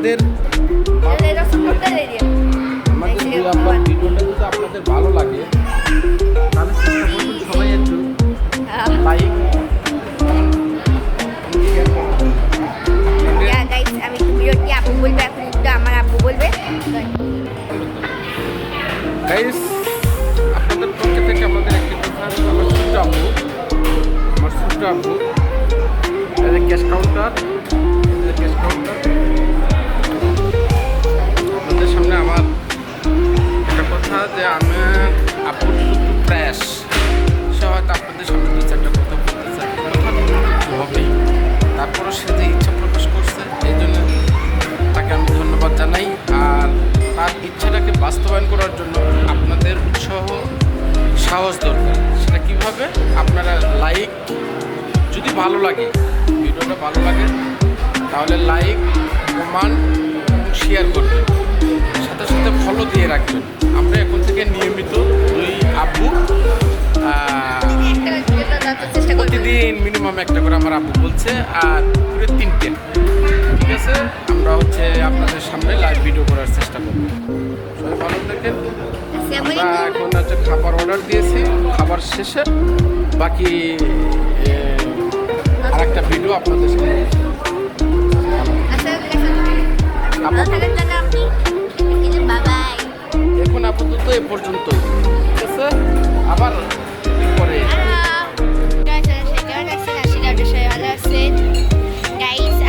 আপনাদের আমাদের যদি ভালো লাগে তাহলে চেষ্টা সাহস দরকার। সেটা কীভাবে? আপনারা লাইক যদি ভালো লাগে, ভিডিওটা ভালো লাগে, তাহলে লাইক কমান শেয়ার করবেন। সাথে সাথে ফলো দিয়ে রাখবেন। আমরা এখন থেকে নিয়মিত দুই আব্বু প্রতিদিন মিনিমাম একটা করে আমার আব্বু বলছে, আর পুরো তিনটে। ঠিক আছে? আমরা হচ্ছে আপনাদের সামনে লাইভ ভিডিও করার চেষ্টা করব। সবাই ভালো থাকেন। আমরা এখন হচ্ছে খাবার অর্ডার দিয়েছি খাবার শেষে বাকি আর একটা ভিডিও আপনাদের জন্য আপনি বাই বাই এখন আপাতত এ পর্যন্ত। ঠিক আছে? আবার পরে।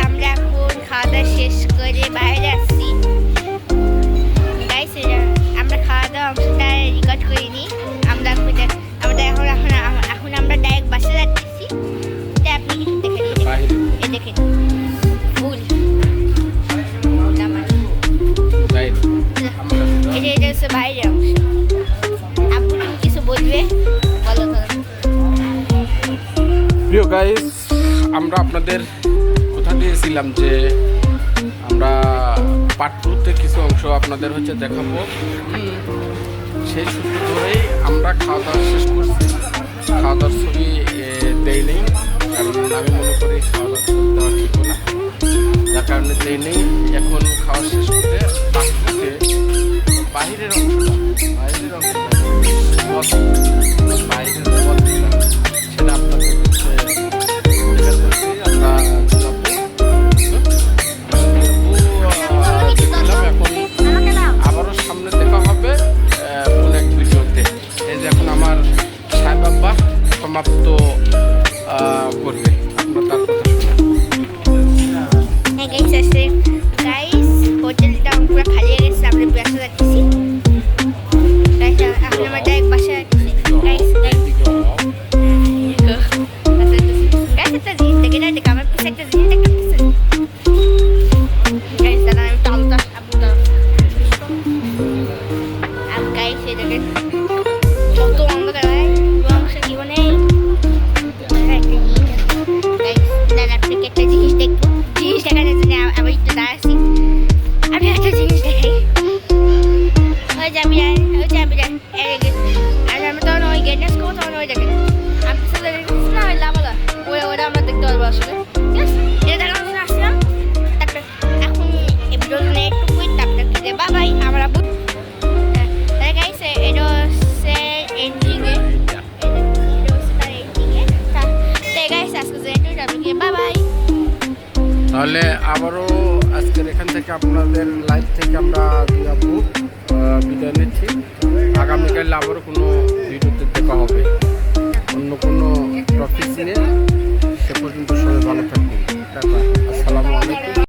আমরা এখন খাওয়া দাওয়া শেষ করে বাইরে আসছি প্রিয় গাইস আমরা আপনাদের কথা দিয়েছিলাম যে আমরা পার্ট টুতে কিছু অংশ আপনাদের হচ্ছে দেখাবো। সেই সূত্র ধরেই আমরা খাওয়া দাওয়া শেষ করছি। খাওয়া দাওয়ার ছবি দেই নেই কারণ আমি মনে করি খাওয়া দাওয়া দেওয়া ঠিক না। যার কারণে দেই নেই তাহলে আবারও আজকের এখান থেকে আপনাদের লাইভ থেকে আমরা দুই বিদায় নিচ্ছি। আগামীকাল আবারও কোনো ভিডিওতে দেখা হবে। অন্য কোনো টপিক নিয়ে সে পর্যন্ত সবাই ভালো থাকবেন। আসসালামু আলাইকুম।